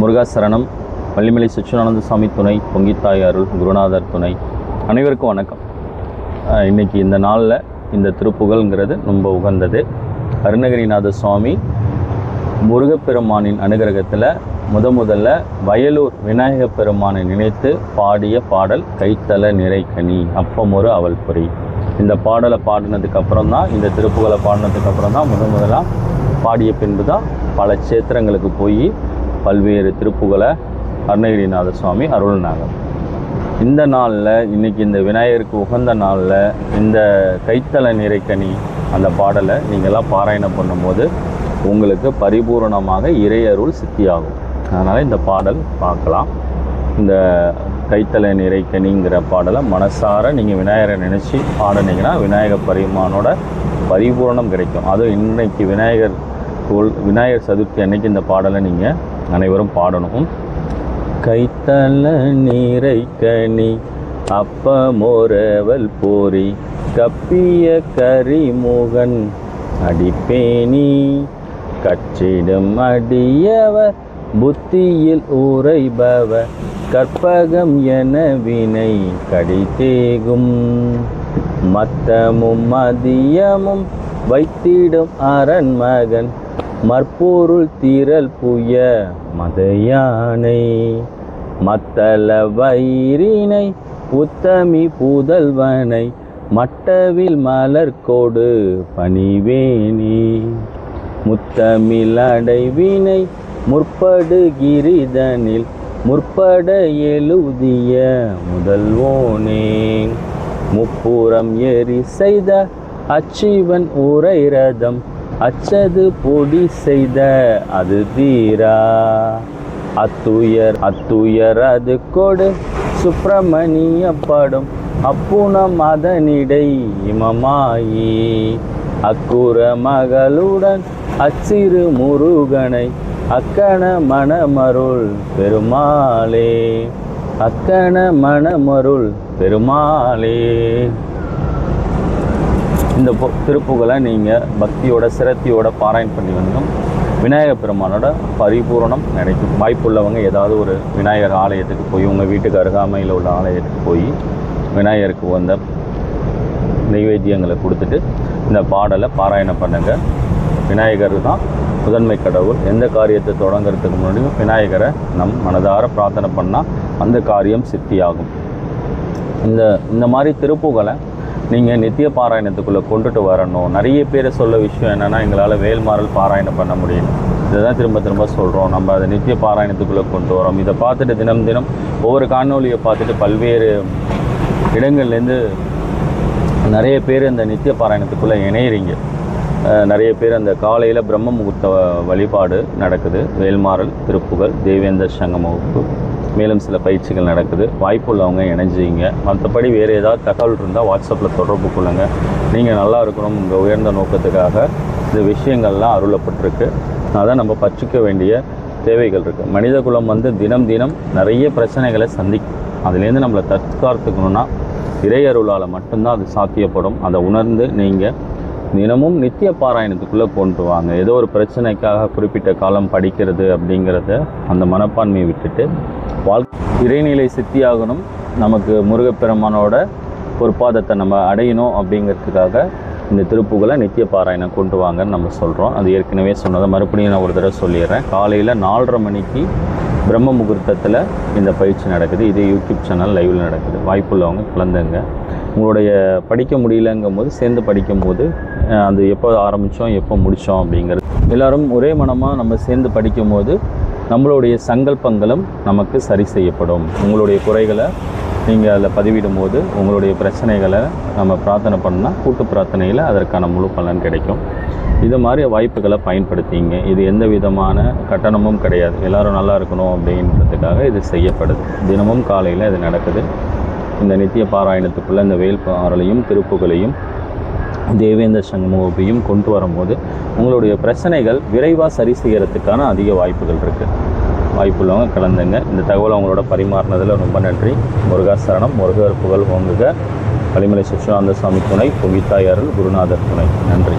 முருகாசரணம் வள்ளிமலை சச்சிதானந்த சுவாமி துணை பொங்கித்தாய் அருள் குருநாதர் துணை. அனைவருக்கும் வணக்கம். இன்றைக்கி இன்னைக்கு இந்த நாளில் இந்த திருப்புகழ்ங்கிறது ரொம்ப உகந்தது. அருணகிரிநாத சுவாமி முருகப்பெருமானின் அனுகிரகத்தில் முத முதல்ல வயலூர் விநாயகப் பெருமானை நினைத்து பாடிய பாடல் கைத்தல நிறைக்கனி அப்பமொரு அவள் பொறி. இந்த பாடலை பாடினதுக்கப்புறம் தான் இந்த திருப்புகளை பாடினதுக்கப்புறம் தான் முத முதலாக பாடிய பின்பு தான் பல சேத்திரங்களுக்கு போய் பல்வேறு திருப்புகளை அருணகிரிநாத சுவாமி அருள்னாங்க. இந்த நாளில் இன்றைக்கி இந்த விநாயகருக்கு உகந்த நாளில் இந்த கைத்தல நிறைக்கணி அந்த பாடலை நீங்களாம் பாராயணம் பண்ணும்போது உங்களுக்கு பரிபூரணமாக இறையருள் சித்தியாகும். அதனால் இந்த பாடல் பார்க்கலாம். இந்த கைத்தல நிறைக்கணிங்கிற பாடலை மனசார நீங்கள் விநாயகரை நினச்சி பாடினீங்கன்னா விநாயகர் பரிமானோட பரிபூரணம் கிடைக்கும். அதுவும் இன்றைக்கு விநாயகர் கோல் விநாயகர் சதுர்த்தி அன்னைக்கு இந்த பாடலை நீங்கள் அனைவரும் பாடணும். கைத்தல நீரை கனி அப்பமோரவல் போரி கப்பிய கரிமுகன் அடிப்பேனி. கச்சிடும் அடியவர் புத்தியில் உரைபவ கற்பகம் என வினை கடித்தேகும். மத்தமும் மதியமும் வைத்திடும் அரண்மகன் மற்பொருள் தீரல் புய மதையானை மத்தள வயிறினை உத்தமி புதல்வனை மட்டவில் மலர்கோடு பணிவேணி. முத்தமிழ் அடைவினை முற்படு கிரிதனில் முற்பட எழுதிய முதல்வோனே. முப்புறம் எரி செய்த அச்சிவன் உரை ரதம் அச்சது பொடி செய்த அது தீரா. அத்துயர் அத்துயர் அது கொடு. சுப்பிரமணியப்படும் அப்புணம் அதனிடை இமமாயி. அக்குற மகளுடன் அச்சிறு முருகனை அக்கண மணமருள் பெருமாளே. அக்கண மணமருள் பெருமாளே. இந்த திருப்புகளை நீங்கள் பக்தியோட சிரத்தியோட பாராயணம் பண்ணி வந்தும். விநாயகர் பெருமானோட பரிபூரணம் கிடைக்கும் வாய்ப்புள்ளவங்க ஏதாவது ஒரு விநாயகர் ஆலயத்துக்கு போய் உங்கள் வீட்டுக்கு அருகாமையில் உள்ள ஆலயத்துக்கு போய் விநாயகருக்கு வந்த நைவேத்தியங்களை கொடுத்துட்டு இந்த பாடலை பாராயணம் பண்ணுங்கள் விநாயகர் தான் முதன்மை கடவுள். எந்த காரியத்தை தொடங்குறதுக்கு முன்னாடியும் விநாயகரை நம் மனதார பிரார்த்தனை பண்ணால் அந்த காரியம் சித்தியாகும். இந்த இந்த மாதிரி திருப்புகளை நீங்கள் நித்திய பாராயணத்துக்குள்ளே கொண்டுட்டு வரணும். நிறைய பேர் சொல்ல விஷயம் என்னென்னா எங்களால் வேல்மாறல் பாராயணம் பண்ண முடியும் இதை தான் திரும்ப திரும்ப சொல்கிறோம் நம்ம அதை நித்திய பாராயணத்துக்குள்ளே கொண்டு வரோம். இதை பார்த்துட்டு தினம் தினம் ஒவ்வொரு காணொலியை பார்த்துட்டு பல்வேறு இடங்கள்லேருந்து நிறைய பேர் இந்த நித்திய பாராயணத்துக்குள்ளே இணையிறீங்க. நிறைய பேர் அந்த காலையில் பிரம்ம முகூர்த்த வழிபாடு நடக்குது. வேல்மாறல் திருப்புகள் தேவேந்தர் சங்கம் வகுப்பு. மேலும் சில பயிற்சிகள் நடக்குது. வாய்ப்புள்ளவங்க இணைஞ்சிங்க. மற்றபடி வேறு ஏதாவது தகவல் இருந்தால் வாட்ஸ்அப்பில் தொடர்பு கொள்ளுங்கள் நீங்கள் நல்லா இருக்கணும் உங்கள் உயர்ந்த நோக்கத்துக்காக. இந்த விஷயங்கள்லாம் அருளப்பட்டிருக்கு. அதான் நம்ம பற்றிக்க வேண்டிய தேவைகள் இருக்குது மனித குலம் வந்து தினம் தினம் நிறைய பிரச்சனைகளை சந்திக்கும். அதுலேருந்து நம்மளை தற்காத்துக்கணும்னா இறையருளால் மட்டும்தான் அது சாத்தியப்படும். அதை உணர்ந்து நீங்கள் தினமும் நித்திய பாராயணத்துக்குள்ளே கொண்டு வாங்க. ஏதோ ஒரு பிரச்சனைக்காக குறிப்பிட்ட காலம் படிக்கிறது அப்படிங்கிறத அந்த மனப்பான்மையை விட்டுட்டு வாழ் இறைநிலை சித்தியாகணும். நமக்கு முருகப்பெருமானோட பொற்பாதத்தை நம்ம அடையணும் அப்படிங்கிறதுக்காக இந்த திருப்புகளை நித்திய பாராயணம் கொண்டு வாங்கன்னு நம்ம சொல்கிறோம் அது ஏற்கனவே சொன்னதை மறுபடியும் நான் ஒரு தடவை சொல்லிடுறேன். காலையில் நாலரை மணிக்கு பிரம்ம முகூர்த்தத்தில் இந்த பயிற்சி நடக்குது. இது யூடியூப் சேனல் லைவில் நடக்குது. வாய்ப்புள்ளவங்க கலந்துங்க உங்களுடைய படிக்க முடியலங்கும் போது சேர்ந்து படிக்கும் போது அது எப்போ ஆரம்பித்தோம் எப்போ முடித்தோம் அப்படிங்கிறது. எல்லோரும் ஒரே மனமாக நம்ம சேர்ந்து படிக்கும் போது நம்மளுடைய சங்கல்பங்களும் நமக்கு சரி செய்யப்படும். உங்களுடைய குறைகளை நீங்கள் அதில் பதிவிடும் போது உங்களுடைய பிரச்சனைகளை நம்ம பிரார்த்தனை பண்ணால் கூட்டு பிரார்த்தனையில் அதற்கான முழு பலன் கிடைக்கும். இது மாதிரி வாய்ப்புகளை பயன்படுத்திங்க. இது எந்த விதமான கட்டணமும் கிடையாது. எல்லாரும் நல்லா இருக்கணும் அப்படின்றதுக்காக இது செய்யப்படுது. தினமும் காலையில் இது நடக்குது. இந்த நித்திய பாராயணத்துக்குள்ளே இந்த வேல்பாறலையும் திருப்புகளையும் தேவேந்திர சண்முகத்தையும் கொண்டு வரும்போது உங்களுடைய பிரச்சனைகள் விரைவாக சரி செய்கிறதுக்கான அதிக வாய்ப்புகள் இருக்குது வாய்ப்புள்ளவங்க கலந்துங்க. இந்த தகவலை அவங்களோட பரிமாறினதில் ரொம்ப நன்றி. முருகாசரணம் முருகர் புகழ் ஓங்குக. வலிமலை சுற்றுலாந்த சுவாமி துணை. புகித்தாய் அருள் குருநாதர் துணை. நன்றி.